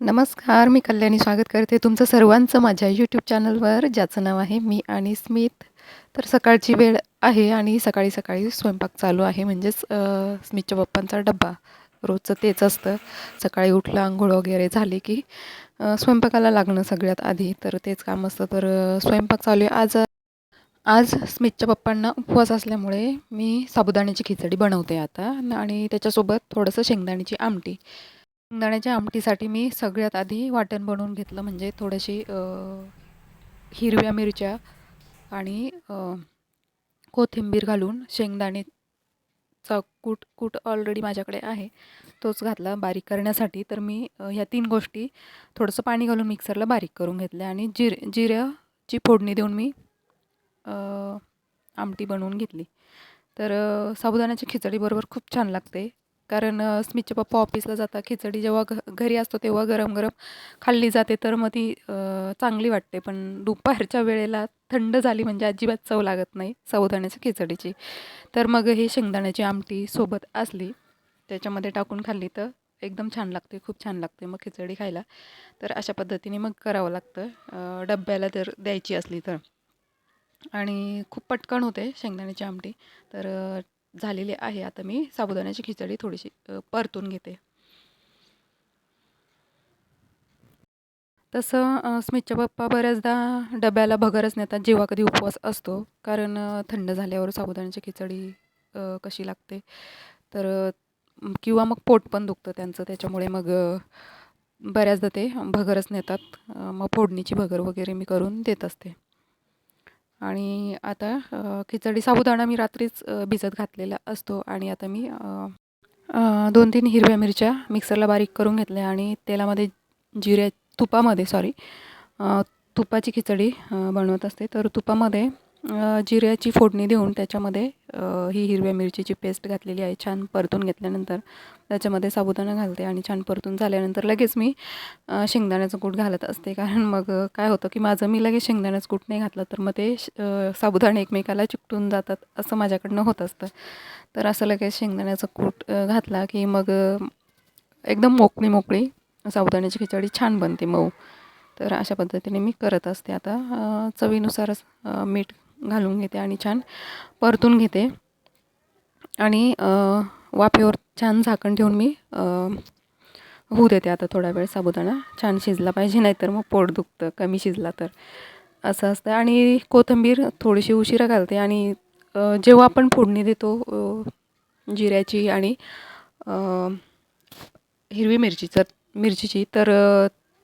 नमस्कार मी कल्याणी स्वागत करते तुमचं सर्वांचं माझ्या यूट्यूब चॅनलवर ज्याचं नाव आहे मी आणि स्मित. तर सकाळची वेळ आहे आणि सकाळी सकाळी स्वयंपाक चालू आहे म्हणजेच स्मितच्या पप्पांचा डब्बा. रोजचं तेच असतं. सकाळी उठलं आंघोळ वगैरे झाली की स्वयंपाकाला लागणं सगळ्यात आधी. तर तेच काम असतं. तर स्वयंपाक चालू आहे. आज आज स्मितच्या पप्पांना उपवास असल्यामुळे मी साबुदाण्याची खिचडी बनवते आता. आणि त्याच्यासोबत थोडंसं शेंगदाण्याची आमटी. शेंगदाण्याच्या आमटीसाठी मी सगळ्यात आधी वाटण बनवून घेतलं म्हणजे थोडीशी हिरव्या मिरच्या आणि कोथिंबीर घालून शेंगदाणेचा कूट कूट ऑलरेडी माझ्याकडे आहे तोच घातला बारीक करण्यासाठी. तर मी ह्या तीन गोष्टी थोडंसं पाणी घालून मिक्सरला बारीक करून घेतल्या आणि जिर जिऱ्याची फोडणी देऊन मी आमटी बनवून घेतली. तर अ, साबुदाण्याची खिचडीबरोबर खूप छान लागते. कारण स्मितचे पप्पा ऑफिसला जातात. खिचडी जेव्हा घ घरी असतो तेव्हा गरम गरम खाल्ली जाते. तर मग ती चांगली वाटते. पण दुपारच्या वेळेला थंड झाली म्हणजे अजिबात चव लागत नाही साबुदाण्याच्या खिचडीची. तर मग हे शेंगदाण्याची आमटी सोबत असली त्याच्यामध्ये टाकून खाल्ली तर एकदम छान लागते खूप छान लागते मग खिचडी खायला. तर अशा पद्धतीने मग करावं लागतं. डब्याला जर द्यायची असली तर. आणि खूप पटकन होते शेंगदाण्याची आमटी. तर झालेली आहे. आता मी साबुदाण्याची खिचडी थोडीशी परतून घेते. तसं स्मितच्या पप्पा बऱ्याचदा डब्याला भगरच नेतात जेव्हा कधी उपवास असतो. कारण थंड झाल्यावर साबुदाण्याची खिचडी कशी लागते? तर किंवा मग पोट पण दुखतं त्यांचं. त्याच्यामुळे मग बऱ्याचदा ते भगरच नेतात. मग फोडणीची भगर वगैरे मी करून देत असते. आणि आता खिचडी साबुदाणा मी रात्रीच भिजत घातलेला असतो आणि आता मी दोन तीन हिरव्या मिरच्या मिक्सरला बारीक करून घेतल्या आणि तेलामध्ये जिऱ्या तुपामध्ये सॉरी तुपाची खिचडी बनवत असते. तर तुपामध्ये जिऱ्याची फोडणी देऊन त्याच्यामध्ये ही हिरव्या मिरचीची पेस्ट घातलेली आहे. छान परतून घेतल्यानंतर त्याच्यामध्ये साबुदाणा घालते आणि छान परतून झाल्यानंतर लगेच मी शेंगदाण्याचं कूट घालत असते. कारण मग काय होतं की माझं मी लगेच शेंगदाण्याचं कूट नाही घातलं तर मग ते श- साबुदाणे एकमेकाला चिकटून जातात असं माझ्याकडनं होत असतं. तर असं लगेच शेंगदाण्याचं कूट घातला की मग एकदम मोकळी मोकळी साबुदाण्याची खिचडी छान बनते मऊ. तर अशा पद्धतीने मी करत असते. आता चवीनुसारच मीठ घालून घेते आणि छान परतून घेते. आणि वाफेवर छान झाकण ठेवून मी होऊ देते आता थोडा वेळ साबुदाणा. छान शिजला पाहिजे नाहीतर मग पोट दुखतं कमी शिजला तर. असं असतं. आणि कोथिंबीर थोडीशी उशिरा घालते आणि जेव्हा आपण फोडणी देतो जिऱ्याची आणि हिरवी हिरवी मिरचीचं मिरचीची तर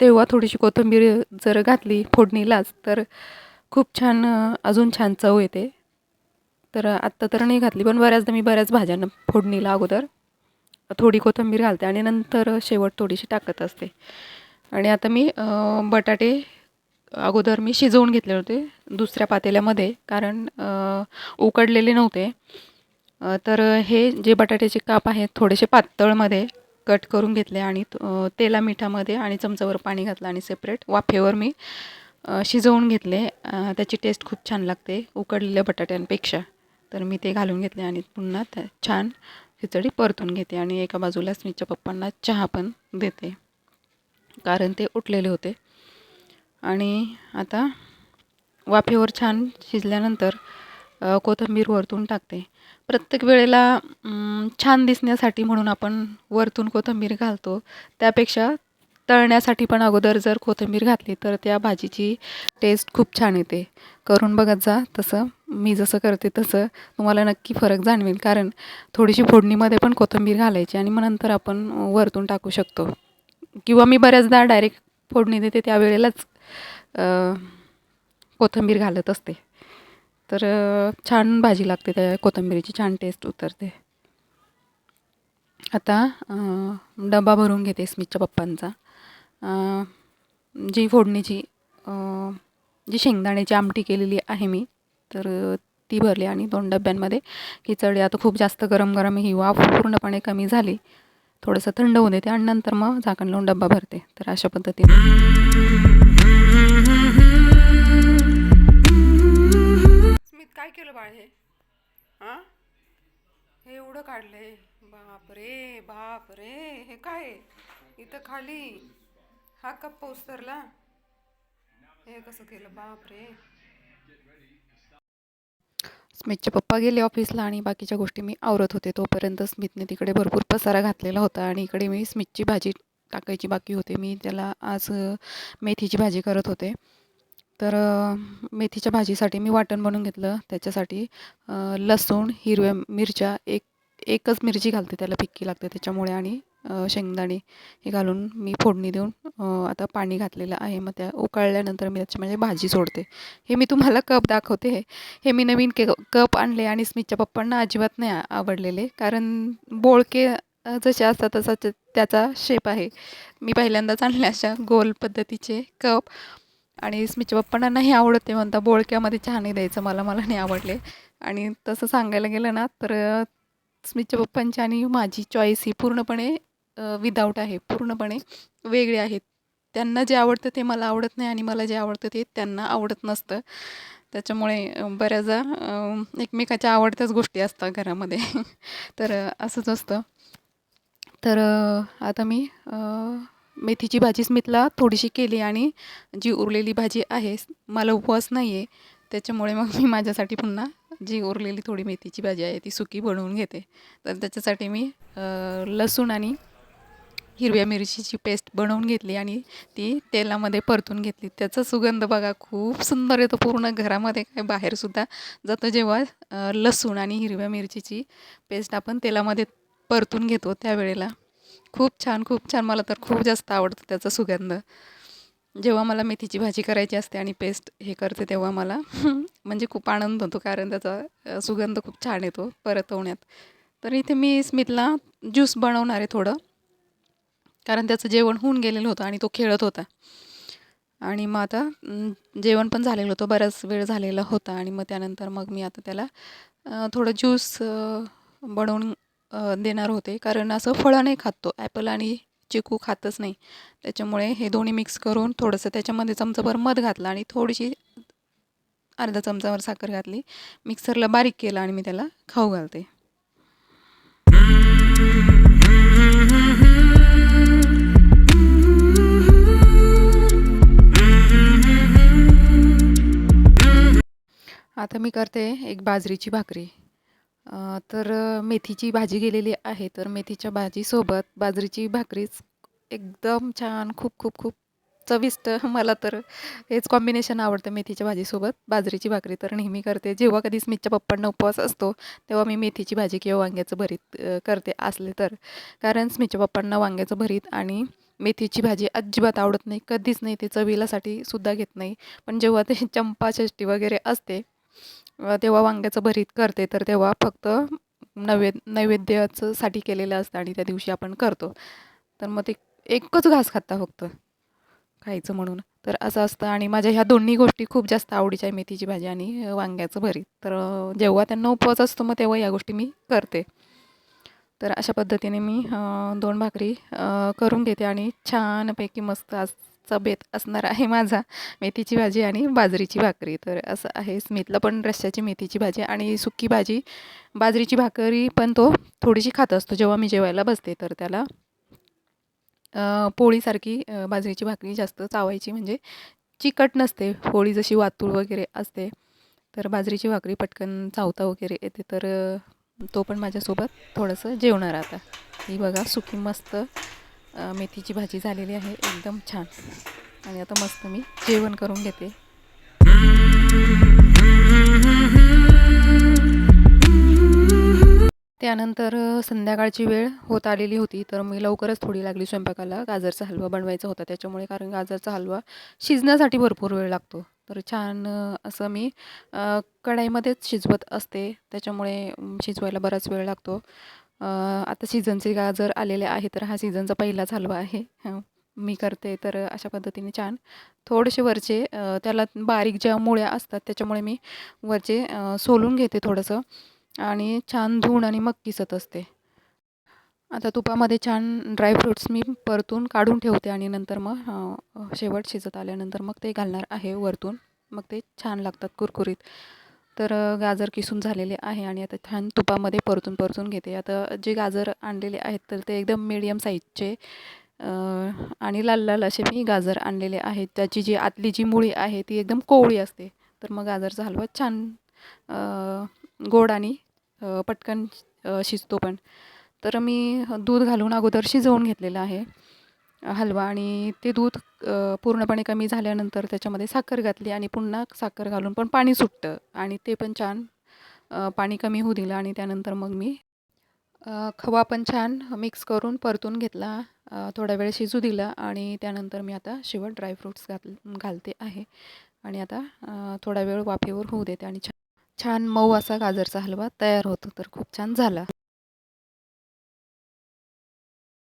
तेव्हा थोडीशी कोथिंबीर जर घातली फोडणीलाच तर खूप छान अजून छान चव येते. तर आत्ता तर नाही घातली पण बऱ्याचदा मी बऱ्याच भाज्यांना फोडणीला अगोदर थोडी कोथिंबीर घालते आणि नंतर शेवट थोडीशी टाकत असते. आणि आता मी बटाटे अगोदर मी शिजवून घेतले होते दुसऱ्या पातेल्यामध्ये कारण उकडलेले नव्हते. तर हे जे बटाट्याचे काप आहेत थोडेसे पातळमध्ये कट करून घेतले आणि तेला मिठामध्ये आणि चमचावर पाणी घातलं आणि सेपरेट वाफेवर मी शिजवून घेतले. त्याची टेस्ट खूप छान लागते उकडलेल्या बटाट्यांपेक्षा. तर मी ते घालून घेतले आणि पुन्हा त्या छान खिचडी परतून घेते आणि एका बाजूला मीच्या पप्पांना चहा पण देते. कारण ते उठलेले होते. आणि आता वाफेवर छान शिजल्यानंतर कोथिंबीर वरतून टाकते. प्रत्येक वेळेला छान दिसण्यासाठी म्हणून आपण वरतून कोथिंबीर घालतो. त्यापेक्षा तळण्यासाठी पण अगोदर जर कोथिंबीर घातली तर त्या भाजीची टेस्ट खूप छान येते. करून बघत जा तसं. मी जसं करते तसं. तुम्हाला नक्की फरक जाणवेल. कारण थोडीशी फोडणीमध्ये पण कोथिंबीर घालायची आणि मग नंतर आपण वरतून टाकू शकतो. किंवा मी बऱ्याचदा डायरेक्ट फोडणी देते त्यावेळेलाच कोथिंबीर घालत असते. तर छान भाजी लागते त्या कोथिंबीरीची. छान टेस्ट उतरते. आता डबा भरून घेते स्मितच्या पप्पांचा. जी फोडणीची जी शेंगदाण्याची आमटी केलेली आहे मी तर ती भरली आणि दोन डब्यांमध्ये खिचडी आता खूप जास्त गरम गरम ही वाफ पूर्णपणे कमी झाली. थोडंसं थंड होऊ देते आणि नंतर मग झाकण लावून डब्बा भरते. तर अशा पद्धतीने. स्मित काय केलं बाळ हे? हां? हे एवढं काढलंय? बाप रे बाप रे हे काय? इथं खाली. हा कप उतरला. हे कसं केलं? बापरे. स्मितचे पप्पा गेले ऑफिसला आणि बाकीच्या गोष्टी मी आवरत होते. तोपर्यंत स्मितने तिकडे भरपूर पसारा घातलेला होता आणि इकडे मी स्मितची भाजी टाकायची बाकी होते. मी त्याला आज मेथीची भाजी करत होते. तर मेथीच्या भाजीसाठी मी वाटण बनवून घेतलं. त्याच्यासाठी लसूण हिरव्या मिरच्या एक एकच मिरची घालते त्याला फिक्की लागते त्याच्यामुळे आणि शेंगदाणे हे घालून मी फोडणी देऊन आता पाणी घातलेलं आहे. मग त्या उकळल्यानंतर मी त्याच्यामध्ये म्हणजे भाजी सोडते. हे मी तुम्हाला कप दाखवते. हे हे मी नवीन के कप आणले आणि स्मितच्या पप्पांना अजिबात नाही आवडलेले. कारण बोळके जसे असतात तसा त्याचा शेप आहे. मी पहिल्यांदाच आणले अशा गोल पद्धतीचे कप. आणि स्मितच्या पप्पांना नाही आवडत ते म्हणता बोळक्यामध्ये चहा नाही द्यायचं मला मला नाही आवडले. आणि तसं सांगायला गेलं ना तर स्मितच्या पप्पांची आणि माझी चॉईस ही पूर्णपणे विदाऊट आहे. पूर्णपणे वेगळे आहेत. त्यांना जे आवडतं ते मला आवडत नाही आणि मला जे आवडतं ते त्यांना आवडत नसतं. त्याच्यामुळे बऱ्याचदा एकमेकाच्या आवडत्याच गोष्टी असतात घरामध्ये. तर असंच असतं. तर आता मी मेथीची भाजी स्मितला थोडीशी केली आणि जी उरलेली भाजी आहे मला उपवास नाही आहे त्याच्यामुळे मग मी माझ्यासाठी पुन्हा जी उरलेली थोडी मेथीची भाजी आहे ती सुकी बनवून घेते. तर त्याच्यासाठी मी लसूण आणि हिरव्या मिरचीची पेस्ट बनवून घेतली आणि ती तेलामध्ये परतून घेतली. त्याचा सुगंध बघा खूप सुंदर येतो. पूर्ण घरामध्ये काय बाहेरसुद्धा जातो जेव्हा लसूण आणि हिरव्या मिरचीची पेस्ट आपण तेलामध्ये परतून घेतो त्यावेळेला. खूप छान खूप छान. मला तर खूप जास्त आवडतं त्याचा सुगंध. जेव्हा मला मेथीची भाजी करायची असते आणि पेस्ट हे करते तेव्हा मला. म्हणजे खूप आनंद होतो कारण त्याचा सुगंध खूप छान येतो परतवण्यात. तर इथे मी स्मितला ज्यूस बनवणार आहे थोडं. कारण त्याचं जेवण होऊन गेलेलं होतं आणि तो खेळत होता. आणि मग आता जेवण पण झालेलं होतं बराच वेळ झालेला होता. आणि मग त्यानंतर मग मी आता त्याला थोडं ज्यूस बनवून देणार होते. कारण असं फळं नाही खात तो ॲपल आणि चिकू खातच नाही. त्याच्यामुळे हे दोन्ही मिक्स करून थोडंसं त्याच्यामध्ये चमचाभर मध घातलं आणि थोडीशी अर्धा चमचावर साखर घातली. मिक्सरला बारीक केलं आणि मी त्याला खाऊ घालते. आता मी करते एक बाजरीची भाकरी. तर मेथीची भाजी गेलेली आहे. तर मेथीच्या भाजीसोबत बाजरीची भाकरीच एकदम छान खूप खूप खूप चविष्ट. मला तर हेच कॉम्बिनेशन आवडतं मेथीच्या भाजीसोबत. बाजरीची भाकरी तर नेहमी करते. जेव्हा कधी स्मितच्या पप्पांना उपवास असतो तेव्हा मी मेथीची भाजी किंवा वांग्याचं भरीत करते असले तर. कारण स्मितच्या पप्पांना वांग्याचं भरीत आणि मेथीची भाजी अजिबात आवडत नाही. कधीच नाही ते चवीलासाठी सुद्धा घेत नाही. पण जेव्हा ते चंपाषष्टी वगैरे असते तेव्हा वांग्याचं भरीत करते तर तेव्हा फक्त नैवेद नैवेद्याचं साठी केलेलं असतं आणि त्या दिवशी आपण करतो. तर मग ते एकच घास खाता फक्त खायचं म्हणून. तर असं असतं आणि माझ्या ह्या दोन्ही गोष्टी खूप जास्त आवडीच्या आहे मेथीची भाजी आणि वांग्याचं भरीत. तर जेव्हा त्यांना उपवास असतो मग तेव्हा या गोष्टी मी करते. तर अशा पद्धतीने मी दोन भाकरी करून घेते आणि छानपैकी मस्त आजचा बेत असणार आहे माझा. मेथीची भाजी आणि बाजरीची भाकरी. तर असं आहे स्मितला पण रश्श्याची मेथीची भाजी आणि सुकी भाजी. बाजरीची भाकरी पण तो थोडीशी खात असतो जेव्हा मी जेवायला बसते. तर त्याला पोळीसारखी बाजरीची भाकरी जास्त चावायची. म्हणजे चिकट नसते. पोळी जशी वातूळ वगैरे असते तर बाजरीची भाकरी पटकन चावता वगैरे येते. तर तो पण माझ्यासोबत थोडंसं जेवणार आता. ही बघा सुकी मस्त मेथीची भाजी झालेली आहे. एकदम छान. आणि आता मस्त मी जेवण करून घेते. त्यानंतर संध्याकाळची वेळ होत आलेली होती. तर मी लवकरच थोडी लागली स्वयंपाकाला. गाजरचा हलवा बनवायचा होता. त्याच्यामुळे कारण गाजरचा हलवा शिजण्यासाठी भरपूर वेळ लागतो. तर छान असं मी कढाईमध्येच शिजवत असते. त्याच्यामुळे शिजवायला बराच वेळ लागतो. आता सीझनचे गाजर आलेले आहे तर हा सीझनचा पहिलाच हलवा आहे. मी करते तर अशा पद्धतीने छान. थोडेसे वरचे त्याला बारीक ज्या मुळ्या असतात त्याच्यामुळे मी वरचे सोलून घेते थोडंसं. आणि छान धुवून आणि मग किसत असते. आता तुपामध्ये छान ड्रायफ्रूट्स मी परतून काढून ठेवते आणि नंतर मग शेवट शिजत आल्यानंतर मग ते घालणार आहे वरतून. मग ते छान लागतात कुरकुरीत. तर गाजर किसून झालेले आहे आणि आता छान तुपामध्ये परतून परतून घेते. आता जे गाजर आणलेले आहेत तर ते एकदम मीडियम साईजचे आणि लाल लाल असे मी गाजर आणलेले आहेत. त्याची जी आतली जी मुळी आहे ती एकदम कोवळी असते. तर मग गाजरचा हलवा छान गोड आणि पटकन शिजतो पण. तर मी दूध घालून अगोदर शिजवून घेतलेलं आहे. हलवा आणि ते दूध पूर्णपणे कमी झाल्यानंतर त्याच्यामध्ये साखर घातली आणि पुन्हा साखर घालून पण पाणी सुटतं आणि ते पण छान पाणी कमी होऊ दिलं आणि त्यानंतर मग मी खवा पण छान मिक्स करून परतून घेतला थोडा वेळ शिजू दिला आणि त्यानंतर मी आता शेवट ड्रायफ्रूट्स घात घालते आहे आणि आता थोडा वेळ वाफेवर होऊ देते आणि छान छान मऊ असा गाजरचा हलवा तयार होतो तर खूप छान झाला.